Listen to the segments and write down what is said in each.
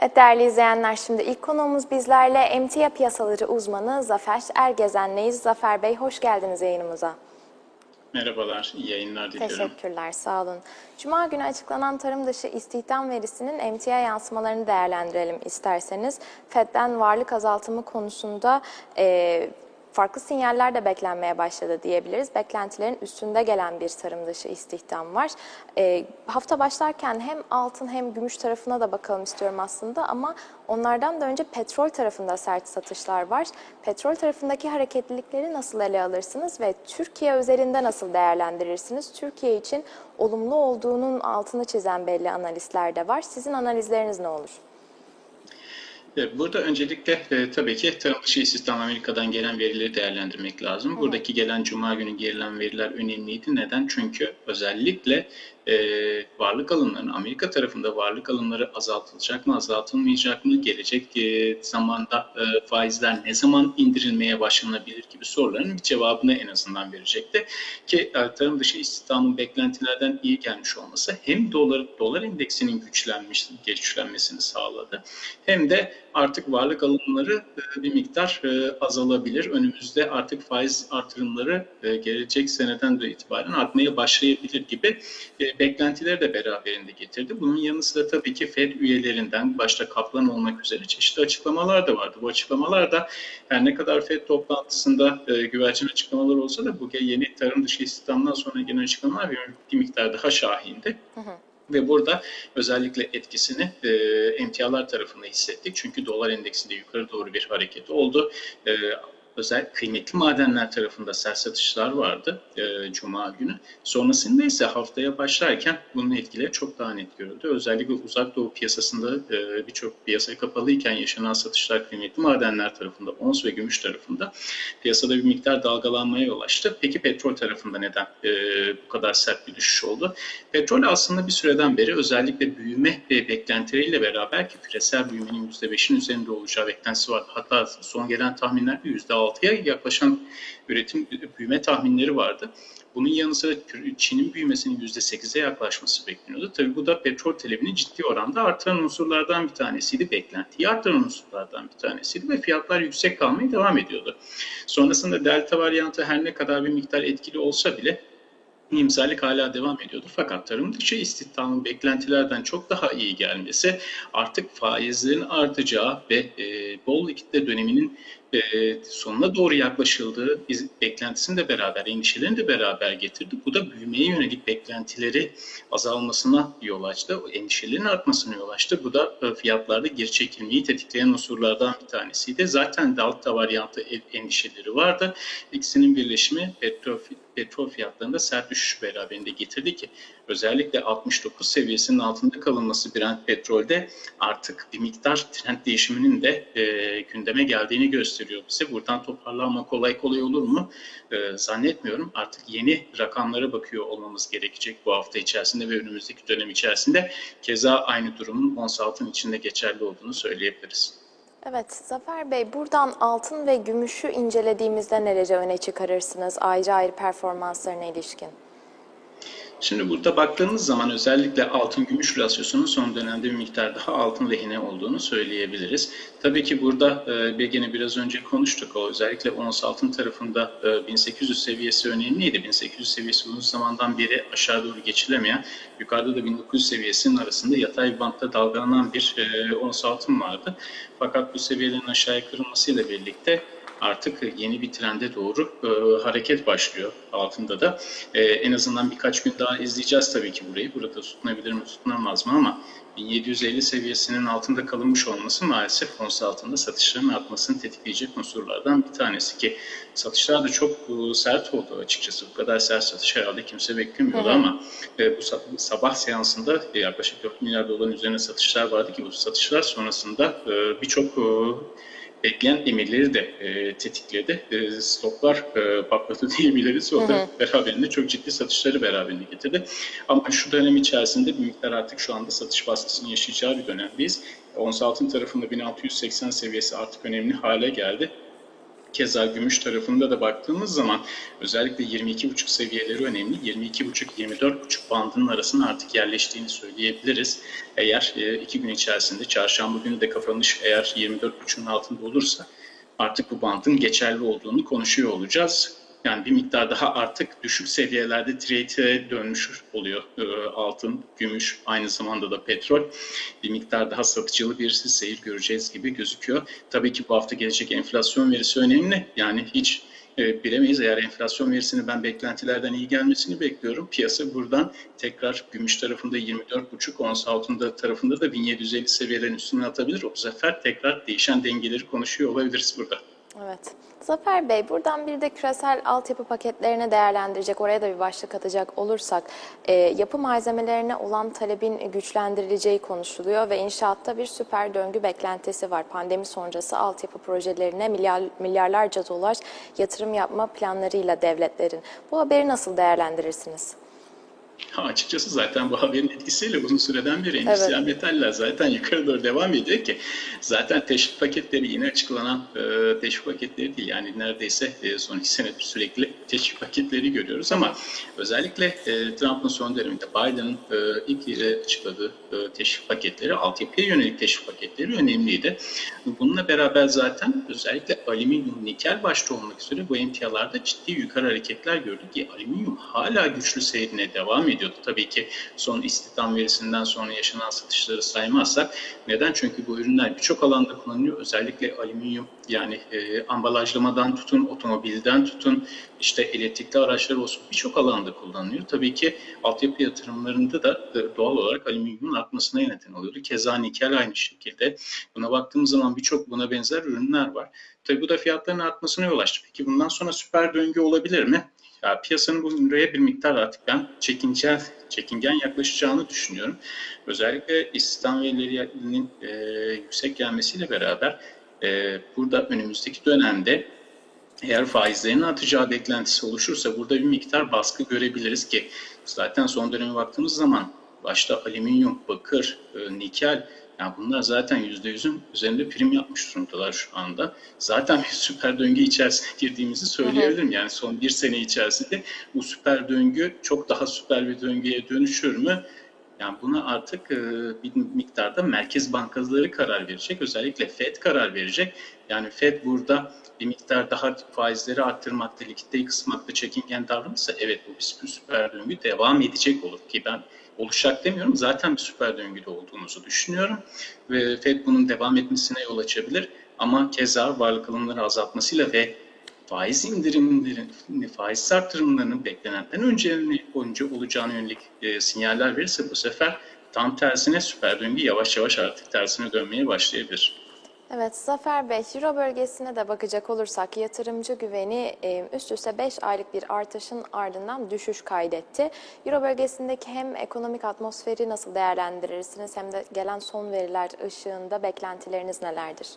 Evet değerli izleyenler şimdi ilk konuğumuz bizlerle emtia piyasaları uzmanı Zafer Ergezen'leyiz. Zafer Bey hoş geldiniz yayınımıza. Merhabalar, iyi yayınlar diliyorum. Teşekkürler, sağ olun. Cuma günü açıklanan tarım dışı istihdam verisinin emtia yansımalarını değerlendirelim isterseniz. FED'den varlık azaltımı konusunda e, farklı sinyaller de beklenmeye başladı diyebiliriz. Beklentilerin üstünde gelen bir tarım dışı istihdam var. E, hafta başlarken hem altın hem gümüş tarafına da bakalım istiyorum aslında ama onlardan da önce petrol tarafında sert satışlar var. Petrol tarafındaki hareketlilikleri nasıl ele alırsınız ve Türkiye üzerinde nasıl değerlendirirsiniz? Türkiye için olumlu olduğunun altını çizen belli analistler de var. Sizin analizleriniz ne olur? Burada öncelikle e, tabii ki tarım dışı istihdam Amerika'dan gelen verileri değerlendirmek lazım. Buradaki gelen Cuma günü gelen veriler önemliydi. Neden? Çünkü özellikle e, varlık alımlarının Amerika tarafında varlık alımları azaltılacak mı, azaltılmayacak mı, gelecek e, zamanda e, faizler ne zaman indirilmeye başlanabilir gibi soruların bir cevabını en azından verecekti. Ki e, tarım dışı istihdamın beklentilerden iyi gelmiş olması hem dolar, dolar endeksinin güçlenmiş, güçlenmesini sağladı hem de artık varlık alımları e, bir miktar e, azalabilir. Önümüzde artık faiz artırımları e, gelecek seneden de itibaren artmaya başlayabilir gibi e, beklentileri de beraberinde getirdi. Bunun yanı sıra tabii ki Fed üyelerinden başta Kaplan olmak üzere çeşitli açıklamalar da vardı. Bu açıklamalar da her ne kadar Fed toplantısında e, güvercin açıklamalar olsa da bu yeni tarım dışı istihdamdan sonra gelen açıklamalar bir, bir miktar daha şahindi. Hı hı. Ve burada özellikle etkisini e, emtialar tarafında hissettik. Çünkü dolar endeksinde yukarı doğru bir hareket oldu. E, özel kıymetli madenler tarafında sert satışlar vardı e, Cuma günü. Sonrasında ise haftaya başlarken bunun etkileri çok daha net görüldü. Özellikle uzak doğu piyasasında e, birçok piyasa kapalıyken yaşanan satışlar kıymetli madenler tarafında, ons ve gümüş tarafında piyasada bir miktar dalgalanmaya yol açtı. Peki petrol tarafında neden e, bu kadar sert bir düşüş oldu? Petrol aslında bir süreden beri özellikle büyüme ve beklentileriyle beraber ki küresel büyümenin %5'in üzerinde olacağı beklentisi var. Hatta son gelen tahminlerde %6'ya yaklaşan üretim büyüme tahminleri vardı. Bunun yanı sıra Çin'in büyümesinin %8'e yaklaşması bekleniyordu. Tabii bu da petrol talebini ciddi oranda artıran unsurlardan bir tanesiydi. Beklentiyi artıran unsurlardan bir tanesiydi ve fiyatlar yüksek kalmaya devam ediyordu. Sonrasında delta varyantı her ne kadar bir miktar etkili olsa bile iyimserlik hala devam ediyordu. Fakat tarım dışı istihdamın beklentilerden çok daha iyi gelmesi artık faizlerin artacağı ve e, bol likitte döneminin e, sonuna doğru yaklaşıldığı biz, beklentisini de beraber, endişelerini de beraber getirdi. Bu da büyümeye yönelik beklentileri azalmasına yol açtı. O endişelerin artmasına yol açtı. Bu da e, fiyatlarda geri çekilmeyi tetikleyen unsurlardan bir tanesiydi. Zaten delta varyantı e- endişeleri vardı. İkisinin birleşimi petrol, petrol fiyatlarında sert düşüş beraberinde getirdi ki özellikle 69 seviyesinin altında kalınması Brent petrolde artık bir miktar trend değişiminin de e, gündeme geldiğini gösteriyor bize. Buradan toparlanma kolay kolay olur mu? E, zannetmiyorum. Artık yeni rakamlara bakıyor olmamız gerekecek bu hafta içerisinde ve önümüzdeki dönem içerisinde. Keza aynı durumun ons altın içinde geçerli olduğunu söyleyebiliriz. Evet, Zafer Bey buradan altın ve gümüşü incelediğimizde nerece öne çıkarırsınız ayrı ayrı performanslarına ilişkin? Şimdi burada baktığımız zaman özellikle altın gümüş rasyosunun son dönemde bir miktar daha altın lehine olduğunu söyleyebiliriz. Tabii ki burada e, gene biraz önce konuştuk. O özellikle ons altın tarafında e, 1800 seviyesi önemliydi. 1800 seviyesi uzun zamandan beri aşağı doğru geçilemeyen, yukarıda da 1900 seviyesinin arasında yatay bir bantta dalgalanan bir e, ons altın vardı. Fakat bu seviyelerin aşağıya kırılmasıyla birlikte artık yeni bir trende doğru e, hareket başlıyor altında da. E, en azından birkaç gün daha izleyeceğiz tabii ki burayı. Burada tutunabilir mi tutunamaz mı ama 1750 seviyesinin altında kalınmış olması maalesef ons altında satışların artmasını tetikleyecek unsurlardan bir tanesi ki satışlar da çok e, sert oldu açıkçası. Bu kadar sert satış herhalde kimse beklemiyordu ama e, bu sa- sabah seansında yaklaşık 4 milyar doların üzerine satışlar vardı ki bu satışlar sonrasında e, birçok e, bekleyen emirleri de e, tetikledi. E, stoklar e, patladı diyebiliriz. O da beraberinde çok ciddi satışları beraberinde getirdi. Ama şu dönem içerisinde bir miktar artık şu anda satış baskısını yaşayacağı bir dönemdeyiz. Ons altın tarafında 1680 seviyesi artık önemli hale geldi. Keza gümüş tarafında da baktığımız zaman özellikle 22,5 seviyeleri önemli. 22,5-24,5 bandının arasına artık yerleştiğini söyleyebiliriz. Eğer e, iki gün içerisinde çarşamba günü de kapanış eğer 24,5'un altında olursa artık bu bandın geçerli olduğunu konuşuyor olacağız. Yani bir miktar daha artık düşük seviyelerde trade'e dönmüş oluyor e, altın, gümüş, aynı zamanda da petrol. Bir miktar daha satıcılı bir seyir göreceğiz gibi gözüküyor. Tabii ki bu hafta gelecek enflasyon verisi önemli. Yani hiç e, bilemeyiz. Eğer enflasyon verisini ben beklentilerden iyi gelmesini bekliyorum. Piyasa buradan tekrar gümüş tarafında 24,5, ons altında tarafında da 1750 seviyelerin üstüne atabilir. O sefer tekrar değişen dengeleri konuşuyor olabiliriz burada. Evet. Zafer Bey, buradan bir de küresel altyapı paketlerini değerlendirecek, oraya da bir başlık atacak olursak, e, yapı malzemelerine olan talebin güçlendirileceği konuşuluyor ve inşaatta bir süper döngü beklentisi var. Pandemi sonrası altyapı projelerine milyar, milyarlarca dolar yatırım yapma planlarıyla devletlerin. Bu haberi nasıl değerlendirirsiniz? Ha, açıkçası zaten bu haberin etkisiyle uzun süreden beri endüstriyel Evet. metaller zaten yukarı doğru devam ediyor ki zaten teşvik paketleri yeni açıklanan e, teşvik paketleri değil yani neredeyse e, son iki senedir sürekli teşvik paketleri görüyoruz ama özellikle e, Trump'ın son döneminde Biden'ın e, ilk yeri açıkladığı e, teşvik paketleri altyapıya yönelik teşvik paketleri önemliydi. Bununla beraber zaten özellikle alüminyum, nikel başta olmak üzere bu emtialarda ciddi yukarı hareketler gördük ki alüminyum hala güçlü seyrine devam ediyordu. Tabii ki son istihdam verisinden sonra yaşanan satışları saymazsak. Neden? Çünkü bu ürünler birçok alanda kullanılıyor. Özellikle alüminyum yani e, ambalajlamadan tutun, otomobilden tutun, işte elektrikli araçlar olsun birçok alanda kullanılıyor. Tabii ki altyapı yatırımlarında da e, doğal olarak alüminyumun artmasına neden oluyordu. Keza nikel aynı şekilde. Buna baktığımız zaman birçok buna benzer ürünler var. Tabii bu da fiyatların artmasına yol açtı. Peki bundan sonra süper döngü olabilir mi? Ya piyasanın buraya bir miktar artık ben çekingen, çekingen yaklaşacağını düşünüyorum. Özellikle istihdam verilerinin e, yüksek gelmesiyle beraber e, burada önümüzdeki dönemde eğer faizlerin artacağı beklentisi oluşursa burada bir miktar baskı görebiliriz ki zaten son döneme baktığımız zaman başta alüminyum, bakır, e, nikel yani bunlar zaten %100'ün üzerinde prim yapmış durumdalar şu anda. Zaten bir süper döngü içerisine girdiğimizi söyleyebilirim. Yani son bir sene içerisinde bu süper döngü çok daha süper bir döngüye dönüşür mü? Yani buna artık bir miktarda merkez bankaları karar verecek. Özellikle FED karar verecek. Yani FED burada bir miktar daha faizleri arttırmakta, likiditeyi kısmakta çekingen davranırsa evet bu bir süper döngü devam edecek olur ki ben oluşacak demiyorum. Zaten bir süper döngüde olduğumuzu düşünüyorum. Ve FED bunun devam etmesine yol açabilir. Ama keza varlık alımları azaltmasıyla ve faiz indirimlerin, faiz artırımlarının beklenenden önce, önce olacağına yönelik e, sinyaller verirse bu sefer tam tersine süper döngü yavaş yavaş artık tersine dönmeye başlayabilir. Evet Zafer Bey, Euro bölgesine de bakacak olursak yatırımcı güveni e, üst üste 5 aylık bir artışın ardından düşüş kaydetti. Euro bölgesindeki hem ekonomik atmosferi nasıl değerlendirirsiniz hem de gelen son veriler ışığında beklentileriniz nelerdir?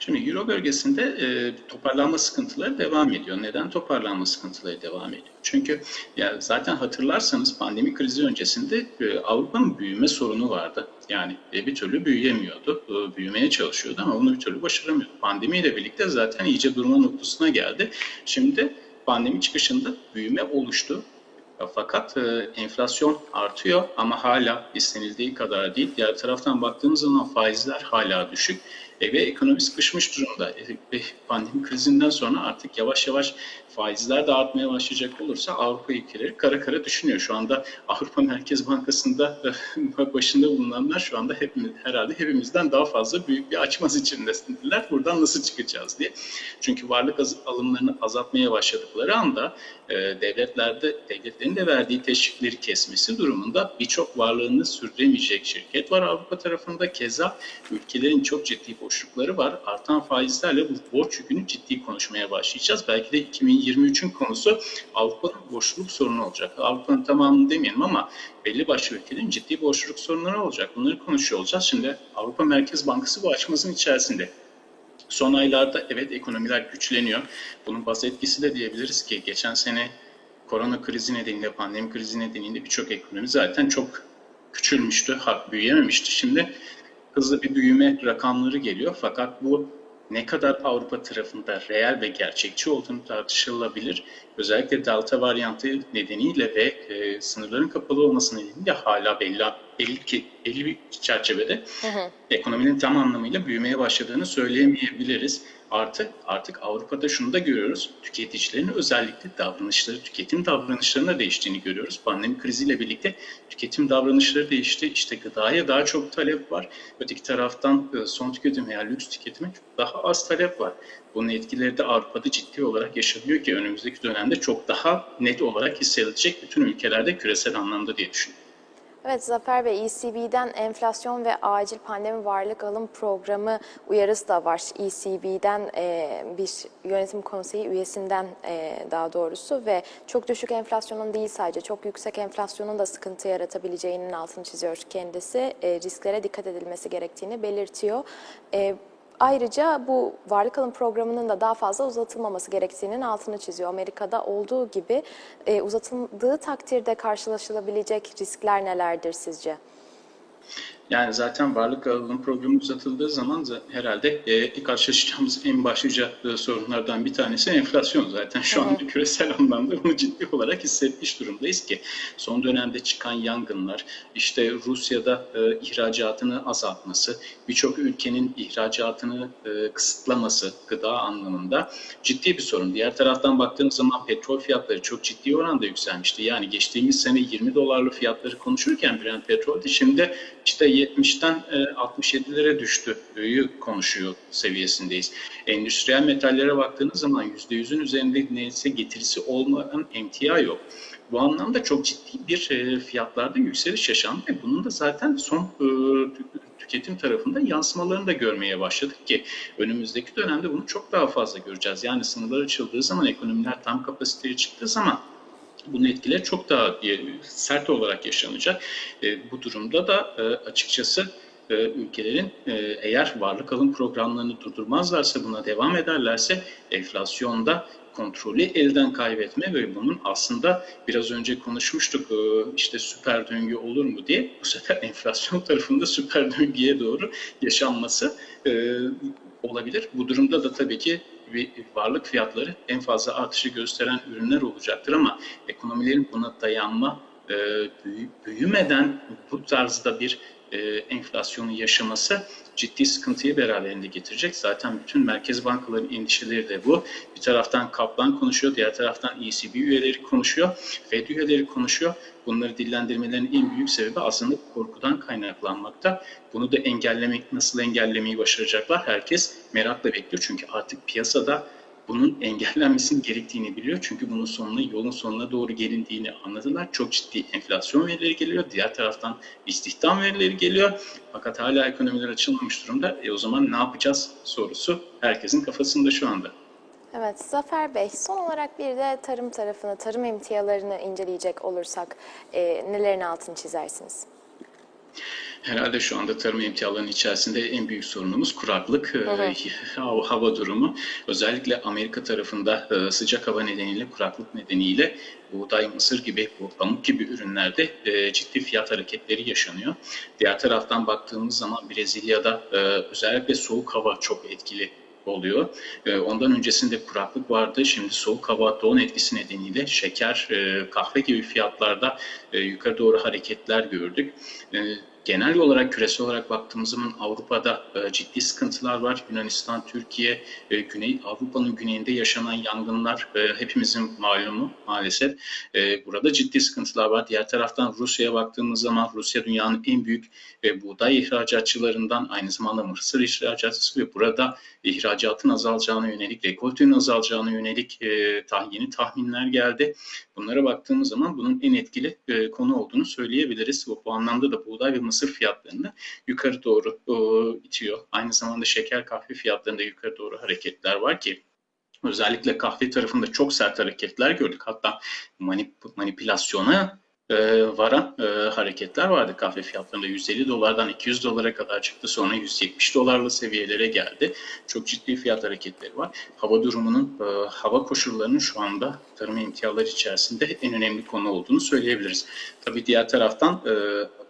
Şimdi Euro bölgesinde e, toparlanma sıkıntıları devam ediyor. Neden toparlanma sıkıntıları devam ediyor? Çünkü ya zaten hatırlarsanız pandemi krizi öncesinde e, Avrupa'nın büyüme sorunu vardı. Yani e, bir türlü büyüyemiyordu, e, büyümeye çalışıyordu ama bunu bir türlü başaramıyordu. Pandemiyle birlikte zaten iyice durma noktasına geldi. Şimdi pandemi çıkışında büyüme oluştu. Fakat e, enflasyon artıyor ama hala istenildiği kadar değil. Diğer taraftan baktığımız zaman faizler hala düşük e, ve ekonomi sıkışmış durumda. E, pandemi krizinden sonra artık yavaş yavaş faizler de artmaya başlayacak olursa Avrupa ülkeleri kara kara düşünüyor. Şu anda Avrupa Merkez Bankası'nda başında bulunanlar şu anda hepimiz, herhalde hepimizden daha fazla büyük bir açmaz içindesindiler. Buradan nasıl çıkacağız diye. Çünkü varlık alımlarını azaltmaya başladıkları anda devletlerde devletlerin de verdiği teşvikleri kesmesi durumunda birçok varlığını sürdüremeyecek şirket var Avrupa tarafında. Keza ülkelerin çok ciddi boşlukları var. Artan faizlerle bu borç yükünü ciddi konuşmaya başlayacağız. Belki de 2023'ün konusu Avrupa'nın borçluluk sorunu olacak. Avrupa'nın tamamını demeyelim ama belli başlı ülkelerin ciddi borçluluk sorunları olacak. Bunları konuşuyor olacağız. Şimdi Avrupa Merkez Bankası bu açmazın içerisinde. Son aylarda evet ekonomiler güçleniyor. Bunun baz etkisi de diyebiliriz ki geçen sene korona krizi nedeniyle, pandemi krizi nedeniyle birçok ekonomi zaten çok küçülmüştü, büyüyememişti. Şimdi hızlı bir büyüme rakamları geliyor fakat bu ne kadar Avrupa tarafında reel ve gerçekçi olduğunu tartışılabilir. Özellikle delta varyantı nedeniyle ve e, sınırların kapalı olması nedeniyle hala belli, belli, ki- belli bir çerçevede ekonominin tam anlamıyla büyümeye başladığını söyleyemeyebiliriz. Artı artık Avrupa'da şunu da görüyoruz. Tüketicilerin özellikle davranışları, tüketim davranışlarına değiştiğini görüyoruz. Pandemi kriziyle birlikte tüketim davranışları değişti. İşte gıdaya daha çok talep var. Öteki taraftan e, son tüketim veya lüks tüketime çok daha az talep var. Bunun etkileri de Avrupa'da ciddi olarak yaşanıyor ki önümüzdeki dönemde çok daha net olarak hissedilecek bütün ülkelerde küresel anlamda diye düşünüyorum. Evet Zafer Bey, ECB'den enflasyon ve acil pandemi varlık alım programı uyarısı da var. ECB'den e, bir yönetim konseyi üyesinden e, daha doğrusu ve çok düşük enflasyonun değil sadece çok yüksek enflasyonun da sıkıntı yaratabileceğinin altını çiziyor kendisi. E, risklere dikkat edilmesi gerektiğini belirtiyor. E, Ayrıca bu varlık alım programının da daha fazla uzatılmaması gerektiğinin altını çiziyor. Amerika'da olduğu gibi e, uzatıldığı takdirde karşılaşılabilecek riskler nelerdir sizce? Yani zaten varlık alım programı uzatıldığı zaman za- herhalde e, karşılaşacağımız en başlıca e, sorunlardan bir tanesi enflasyon. Zaten şu anda küresel anlamda bunu ciddi olarak hissetmiş durumdayız ki son dönemde çıkan yangınlar, işte Rusya'da e, ihracatını azaltması, birçok ülkenin ihracatını e, kısıtlaması gıda anlamında ciddi bir sorun. Diğer taraftan baktığımız zaman petrol fiyatları çok ciddi oranda yükselmişti. Yani geçtiğimiz sene 20 dolarlı fiyatları konuşurken Brent petrolde şimdi işte 70'ten e, 67'lere düştüğü konuşuyor seviyesindeyiz. Endüstriyel metallere baktığınız zaman %100'ün üzerinde neredeyse getirisi olmayan emtia yok. Bu anlamda çok ciddi bir e, fiyatlarda yükseliş yaşandı ve bunun da zaten son e, tüketim tarafında yansımalarını da görmeye başladık ki önümüzdeki dönemde bunu çok daha fazla göreceğiz. Yani sınırlar açıldığı zaman ekonomiler tam kapasiteye çıktığı zaman bunun etkileri çok daha sert olarak yaşanacak. E, bu durumda da e, açıkçası e, ülkelerin e, eğer varlık alım programlarını durdurmazlarsa buna devam ederlerse enflasyonda kontrolü elden kaybetme ve bunun aslında biraz önce konuşmuştuk e, işte süper döngü olur mu diye bu sefer enflasyon tarafında süper döngüye doğru yaşanması e, olabilir. Bu durumda da tabii ki varlık fiyatları en fazla artışı gösteren ürünler olacaktır ama ekonomilerin buna dayanma e, büyü- büyümeden bu tarzda bir e, enflasyonu yaşaması ciddi sıkıntıyı beraberinde getirecek. Zaten bütün merkez bankaların endişeleri de bu. Bir taraftan Kaplan konuşuyor, diğer taraftan ECB üyeleri konuşuyor, Fed üyeleri konuşuyor. Bunları dillendirmelerinin en büyük sebebi aslında korkudan kaynaklanmakta. Bunu da engellemek, nasıl engellemeyi başaracaklar herkes merakla bekliyor. Çünkü artık piyasada bunun engellenmesinin gerektiğini biliyor. Çünkü bunun sonuna, yolun sonuna doğru gelindiğini anladılar. Çok ciddi enflasyon verileri geliyor. Diğer taraftan istihdam verileri geliyor. Fakat hala ekonomiler açılmamış durumda. E o zaman ne yapacağız sorusu herkesin kafasında şu anda. Evet Zafer Bey son olarak bir de tarım tarafını, tarım emtialarını inceleyecek olursak e, nelerin altını çizersiniz? Herhalde şu anda tarım emtialarının içerisinde en büyük sorunumuz kuraklık, e, hava, hava durumu. Özellikle Amerika tarafında e, sıcak hava nedeniyle, kuraklık nedeniyle buğday, mısır gibi, bu pamuk gibi ürünlerde e, ciddi fiyat hareketleri yaşanıyor. Diğer taraftan baktığımız zaman Brezilya'da e, özellikle soğuk hava çok etkili oluyor. E, Ondan öncesinde kuraklık vardı. Şimdi soğuk hava don etkisi nedeniyle şeker, e, kahve gibi fiyatlarda e, yukarı doğru hareketler gördük. E, Genel olarak küresel olarak baktığımız zaman Avrupa'da e, ciddi sıkıntılar var. Yunanistan, Türkiye, e, Güney Avrupa'nın güneyinde yaşanan yangınlar e, hepimizin malumu maalesef. E, burada ciddi sıkıntılar var. Diğer taraftan Rusya'ya baktığımız zaman Rusya dünyanın en büyük e, buğday ihracatçılarından aynı zamanda mısır ihracatçısı ve burada ihracatın azalacağına yönelik, rekoltünün azalacağına yönelik e, tah, yeni tahminler geldi. Bunlara baktığımız zaman bunun en etkili e, konu olduğunu söyleyebiliriz. Bu, bu anlamda da buğday ve mısır fiyatlarını yukarı doğru itiyor. Aynı zamanda şeker kahve fiyatlarında yukarı doğru hareketler var ki özellikle kahve tarafında çok sert hareketler gördük. Hatta manip, manipülasyona e, varan e, hareketler vardı kahve fiyatlarında. 150 dolardan 200 dolara kadar çıktı. Sonra 170 dolarlı seviyelere geldi. Çok ciddi fiyat hareketleri var. Hava durumunun, e, hava koşullarının şu anda tarım imtiyaları içerisinde en önemli konu olduğunu söyleyebiliriz. Tabii diğer taraftan e,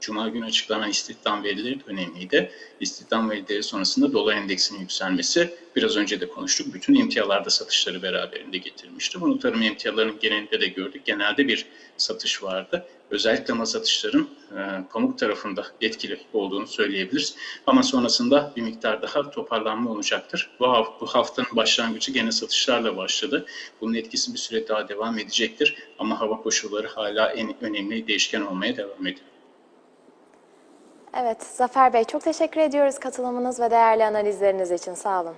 Cuma günü açıklanan istihdam verileri önemliydi. İstihdam verileri sonrasında dolar endeksinin yükselmesi biraz önce de konuştuk. Bütün emtialarda satışları beraberinde getirmişti. Bunu tarım emtialarının genelinde de gördük. Genelde bir satış vardı. Özellikle ama satışların e, pamuk tarafında etkili olduğunu söyleyebiliriz. Ama sonrasında bir miktar daha toparlanma olacaktır. Bu, haf- bu haftanın başlangıcı gene satışlarla başladı. Bunun etkisi bir süre daha devam edecektir. Ama hava koşulları hala en önemli değişken olmaya devam ediyor. Evet, Zafer Bey çok teşekkür ediyoruz katılımınız ve değerli analizleriniz için. Sağ olun.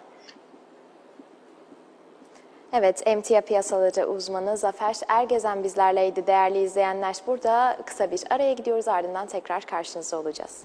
Evet, emtia piyasaları uzmanı Zafer Ergezen bizlerleydi değerli izleyenler. Burada kısa bir araya gidiyoruz ardından tekrar karşınızda olacağız.